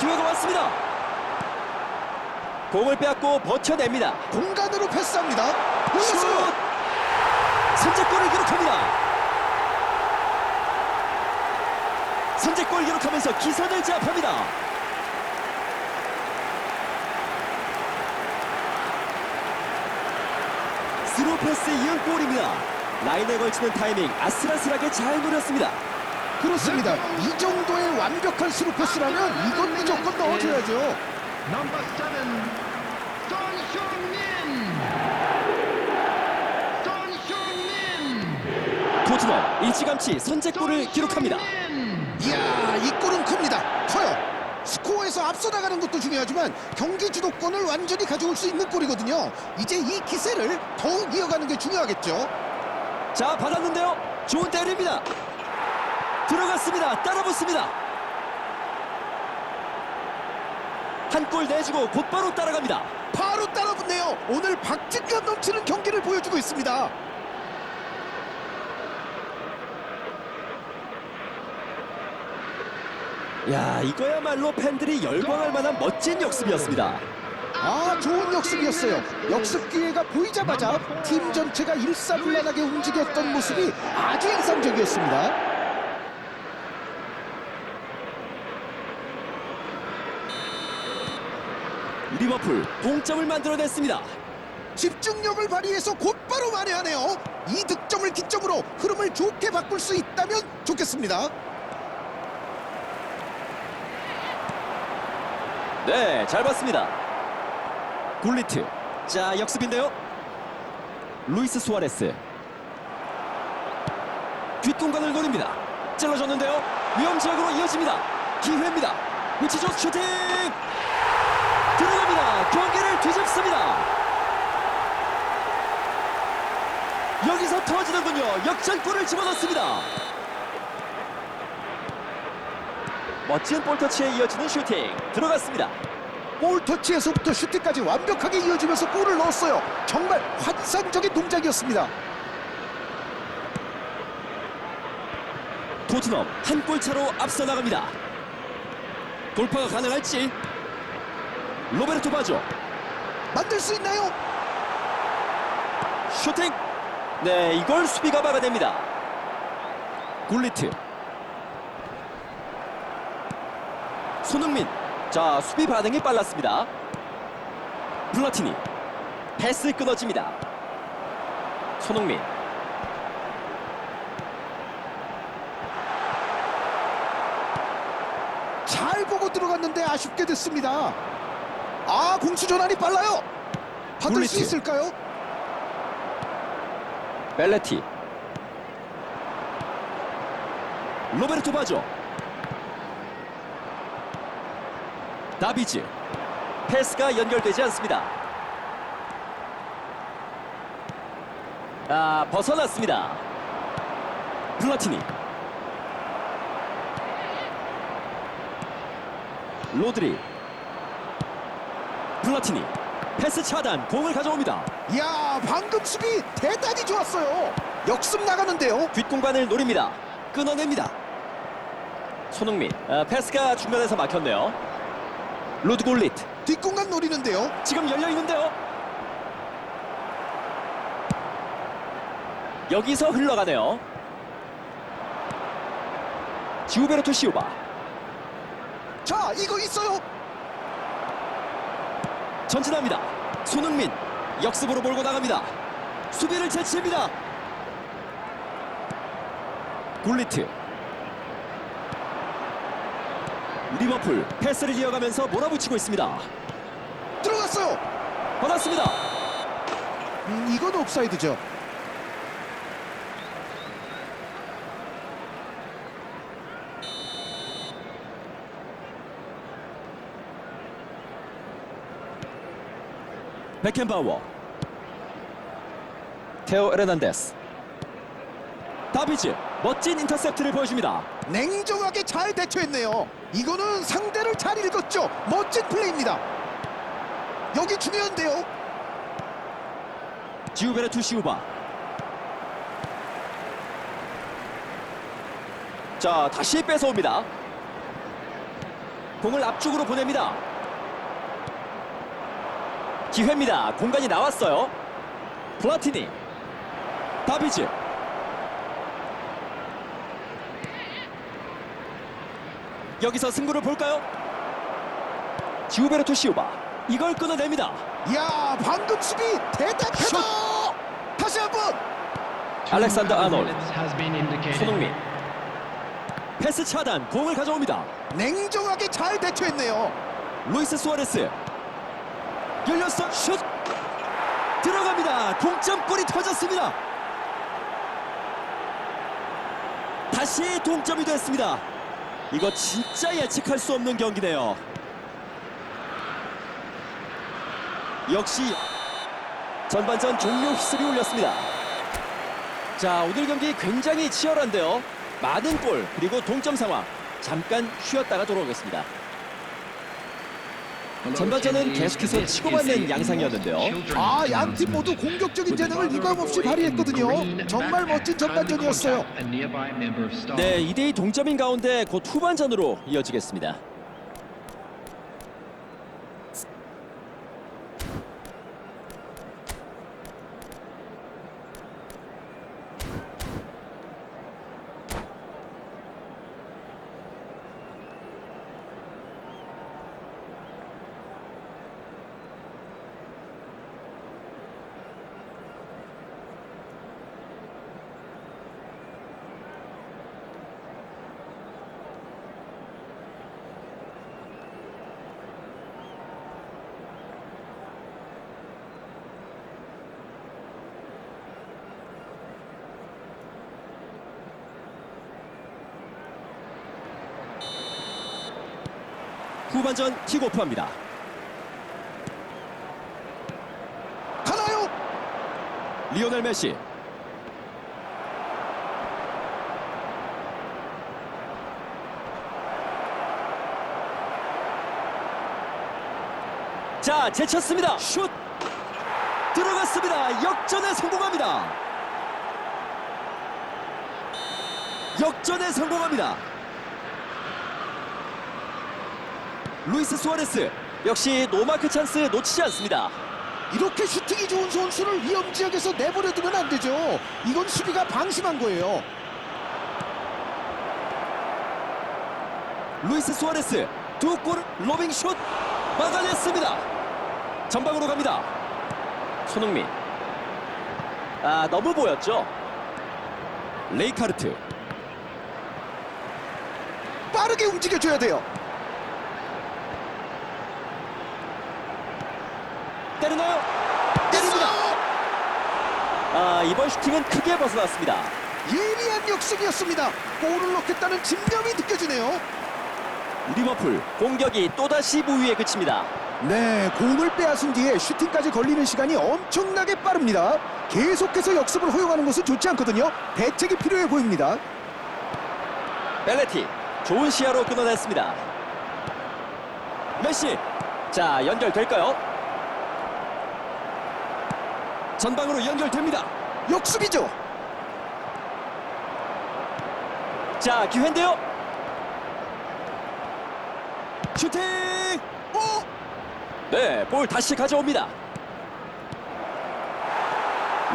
기회가 왔습니다. 공을 빼앗고 버텨냅니다. 공간으로 패스합니다. 슛! 선제골을 기록합니다. 선제골 기록하면서 기선을 제압합니다. 스루 패스에 이은 골입니다. 라인에 걸치는 타이밍 아슬아슬하게 잘 노렸습니다. 그렇습니다. 이 정도의 완벽한 스루 패스라면 이건 무조건 넣어줘야죠. Heung-min. 토트넘 일찌감치 선제골을 기록합니다. 이야, 이 골은 큽니다. 커요. 스코어에서 앞서 나가는 것도 중요하지만 경기 주도권을 완전히 가져올 수 있는 골이거든요. 이제 이 기세를 더욱 이어가는 게 중요하겠죠. 자 받았는데요. 좋은 때립니다. 들어갔습니다. 따라붙습니다. 한 골 내주고 곧바로 따라갑니다. 바로 따라붙네요. 오늘 박진감 넘치는 경기를 보여주고 있습니다. 야 이거야말로 팬들이 열광할 만한 멋진 역습이었습니다. 아, 좋은 역습이었어요. 역습 기회가 보이자마자 팀 전체가 일사불란하게 움직였던 모습이 아주 인상적이었습니다. 리버풀 동점을 만들어냈습니다. 집중력을 발휘해서 곧바로 만회하네요. 이 득점을 기점으로 흐름을 좋게 바꿀 수 있다면 좋겠습니다. 네, 잘 봤습니다. 굴리트. 자, 역습인데요. 루이스 수아레스. 뒷공간을 노립니다. 찔러줬는데요. 위험 지역으로 이어집니다. 기회입니다. 위치조 슈팅! 들어갑니다. 경기를 뒤집습니다. 여기서 터지는군요. 역전골을 집어넣습니다. 멋진 볼터치에 이어지는 슈팅 들어갔습니다. 볼 터치에서부터 슈팅까지 완벽하게 이어지면서 골을 넣었어요. 정말 환상적인 동작이었습니다. 토트넘 한 골 차로 앞서 나갑니다. 돌파가 가능할지 로베르토 바죠 만들 수 있나요? 슈팅 네 이걸 수비가 막아냅니다. 굴리트 손흥민 자 수비 반응이 빨랐습니다. 플라티니 패스 끊어집니다. 손흥민 잘 보고 들어갔는데 아쉽게 됐습니다. 아, 공수 전환이 빨라요. 받을 수 굴리트. 있을까요? 벨레티. 로베르토 바죠 다비즈. 패스가 연결되지 않습니다. 아 벗어났습니다. 플라티니. 로드리 플라티니 패스 차단 공을 가져옵니다 이야, 방금 수비 대단히 좋았어요. 역습 나가는데요. 뒷공간을 노립니다. 끊어냅니다. 손흥민 아, 패스가 중간에서 막혔네요. 루드골리트 뒷공간 노리는데요. 지금 열려 있는데요. 여기서 흘러가네요. 지우베르토 시우바 자, 이거 있어요. 전진합니다. 손흥민 역습으로 몰고 나갑니다. 수비를 제치입니다. 굴리트 리버풀 패스를 이어가면서 몰아붙이고 있습니다. 들어갔어요. 받았습니다. 음, 이건 옵사이드죠. 베켄바워 테오 에르난데스 다비즈 멋진 인터셉트를 보여줍니다. 냉정하게 잘 대처했네요. 이거는 상대를 잘 읽었죠. 멋진 플레이입니다. 여기 중요한데요. 지우베르투 시우바 자 다시 뺏어옵니다 공을 앞쪽으로 보냅니다. 기회입니다. 공간이 나왔어요. 플라티니. 다비즈. 여기서 승부를 볼까요? 지우베르토 시오바. 이걸 끊어냅니다. 이야 방금 수비 대단하다. 다시 한번 알렉산더 indicated. 손흥민. 패스 차단. 공을 가져옵니다. 냉정하게 잘 대처했네요. 루이스 수아레스 열렸어. 슛! 들어갑니다. 동점골이 터졌습니다. 다시 동점이 됐습니다. 이거 진짜 예측할 수 없는 경기네요. 역시 전반전 종료 휘슬이 울렸습니다. 자 오늘 경기 굉장히 치열한데요. 많은 골 그리고 동점 상황. 잠깐 쉬었다가 돌아오겠습니다 전반전은 계속해서 치고받는 양상이었는데요. 아, 양 팀 모두 공격적인 재능을 유감없이 발휘했거든요. 정말 멋진 전반전이었어요. 네, 2대2 동점인 가운데 곧 후반전으로 이어지겠습니다. 후반전 킥오프합니다. 가나요? 리오넬 메시. 자, 제쳤습니다. 슛! 들어갔습니다. 역전에 성공합니다. 역전에 성공합니다. 루이스 수아레스 역시 노마크 찬스 놓치지 않습니다. 이렇게 슈팅이 좋은 선수를 위험 지역에서 내버려 두면 안 되죠. 이건 수비가 방심한 거예요. 루이스 수아레스 두 골 로빙 슛 막아냈습니다. 전방으로 갑니다. 손흥민. 아 너무 보였죠. 레이카르트 빠르게 움직여줘야 돼요. 때리나요? 때립니다. 아 이번 슈팅은 크게 벗어났습니다. 예리한 역습이었습니다. 골을 넣겠다는 집념이 느껴지네요. 리버풀 공격이 또다시 무위에 그칩니다. 네, 공을 빼앗은 뒤에 슈팅까지 걸리는 시간이 엄청나게 빠릅니다. 계속해서 역습을 허용하는 것은 좋지 않거든요. 대책이 필요해 보입니다. 벨레티 좋은 시야로 끊어냈습니다. 메시 자 연결될까요? 전방으로 연결됩니다. 역습이죠. 자 기회인데요. 슈팅! 어? 네, 볼 다시 가져옵니다.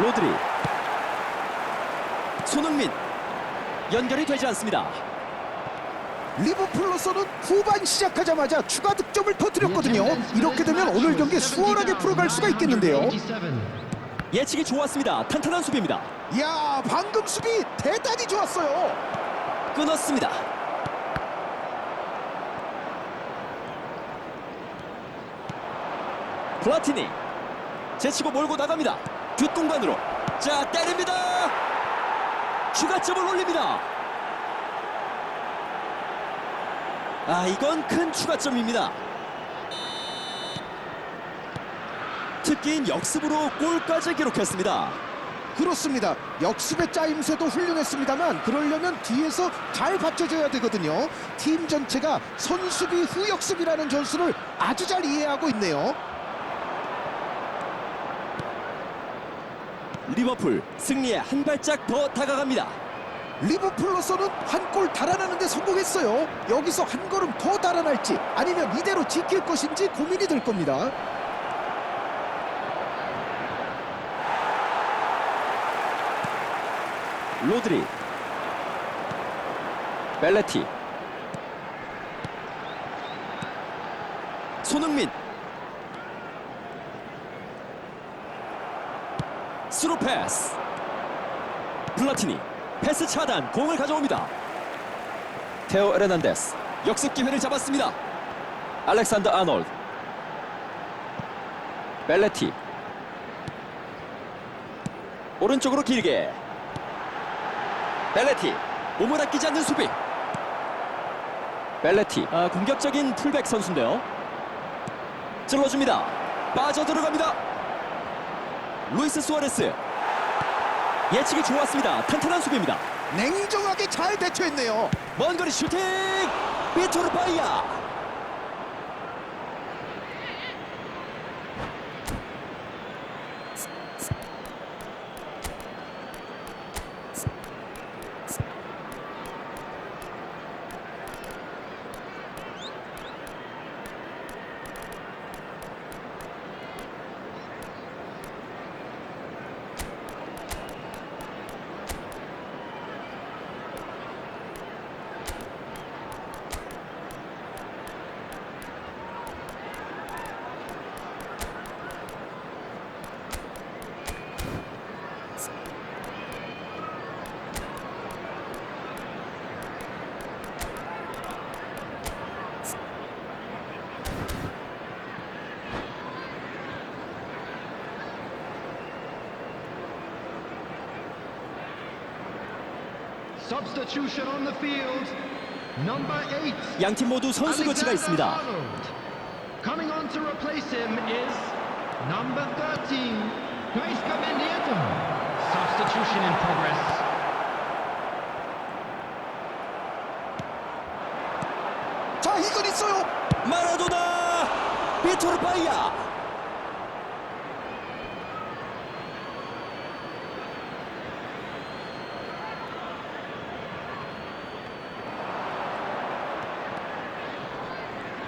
로드리. 손흥민. 연결이 되지 않습니다. 리버풀로서는 후반 시작하자마자 추가 득점을 터뜨렸거든요. 이렇게 되면 오늘 경기 수월하게 풀어갈 수가 있겠는데요. 예측이 좋았습니다. 탄탄한 수비입니다. 이야, 방금 수비 대단히 좋았어요. 끊었습니다. 플라티니 제치고 몰고 나갑니다. 뒷공간으로 자 때립니다. 추가점을 올립니다. 아 이건 큰 추가점입니다. 특기인 역습으로 골까지 기록했습니다. 그렇습니다. 역습의 짜임새도 훌륭했습니다만 그러려면 뒤에서 잘 받쳐줘야 되거든요. 팀 전체가 선수비 후 역습이라는 전술을 아주 잘 이해하고 있네요. 리버풀 승리에 한 발짝 더 다가갑니다. 리버풀로서는 한 골 달아나는데 성공했어요. 여기서 한 걸음 더 달아날지 아니면 이대로 지킬 것인지 고민이 될 겁니다. 로드리. 벨레티. 손흥민. 스루 패스. 플라티니. 패스 차단. 공을 가져옵니다. 테오 에르난데스. 역습 기회를 잡았습니다. 알렉산더 아놀드. 벨레티. 오른쪽으로 길게 벨레티 몸을 아끼지 않는 수비. 벨레티 아, 공격적인 풀백 선수인데요. 찔러줍니다. 빠져들어갑니다. 루이스 수아레스. 예측이 좋았습니다. 탄탄한 수비입니다. 냉정하게 잘 대처했네요. 먼 거리 슈팅! 비토르 바이야 양팀 모두 선수 교체가 있습니다 Arnold. Coming on to replace him is number 13. Gaisca Mendieta. Substitution in progress. 자, 이건 있어요. 마라도나 비토르 바이야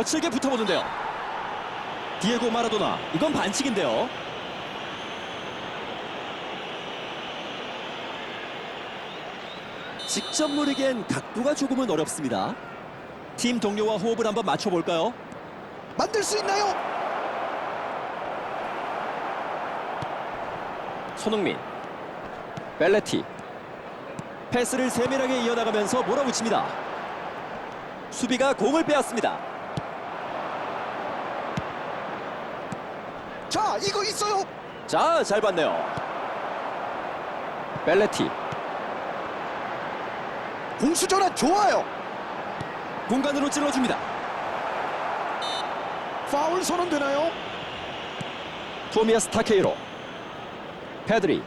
거칠게 붙어보는데요. 디에고 마라도나 이건 반칙인데요. 직접 누리기엔 각도가 조금은 어렵습니다. 팀 동료와 호흡을 한번 맞춰볼까요? 만들 수 있나요? 손흥민 벨레티. 패스를 세밀하게 이어나가면서 몰아붙입니다. 수비가 공을 빼앗습니다 자, 이거 있어요. 자 잘 봤네요 벨레티 공수 전환 좋아요. 공간으로 찔러줍니다 파울 선언 되나요? 토미아스 타케이로 페드리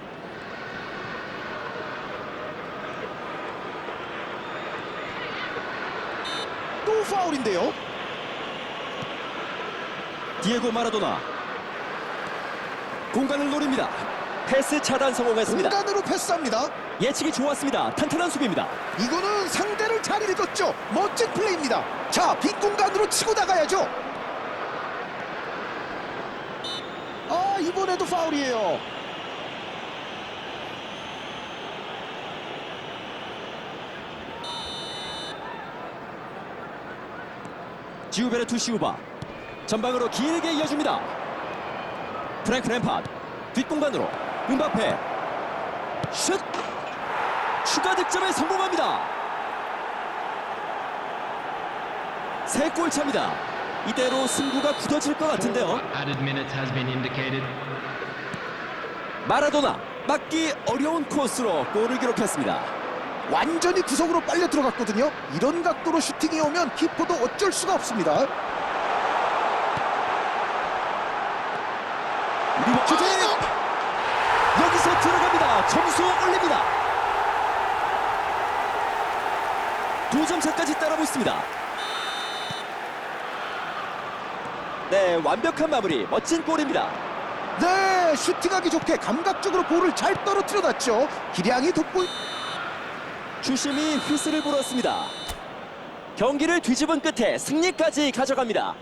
또 파울인데요. 디에고 마라도나 공간을 노립니다 패스 차단 성공했습니다 공간으로 패스합니다. 예측이 좋았습니다 탄탄한 수비입니다 이거는 상대를 잘 읽었죠. 멋진 플레이입니다. 자, 빈 공간으로 치고 나가야죠. 아, 이번에도 파울이에요. 지우베르 투 시우바 전방으로 길게 이어줍니다 프랭크 램파드. 뒷공간으로 음바페. 슛! 추가 득점에 성공합니다. 세 골 차입니다. 이대로 승부가 굳어질 것 같은데요. 마라도나 막기 어려운 코스로 골을 기록했습니다. 완전히 구석으로 빨려 들어갔거든요. 이런 각도로 슈팅이 오면 키퍼도 어쩔 수가 없습니다. 리버 슈팅 여기서 들어갑니다. 점수 올립니다. 두 점 차까지 따라고 있습니다. 네 완벽한 마무리. 멋진 골입니다. 네, 슈팅하기 좋게 감각적으로 볼을 잘 떨어뜨려 놨죠. 기량이 돋보 주심이 휘슬을 불었습니다. 경기를 뒤집은 끝에 승리까지 가져갑니다.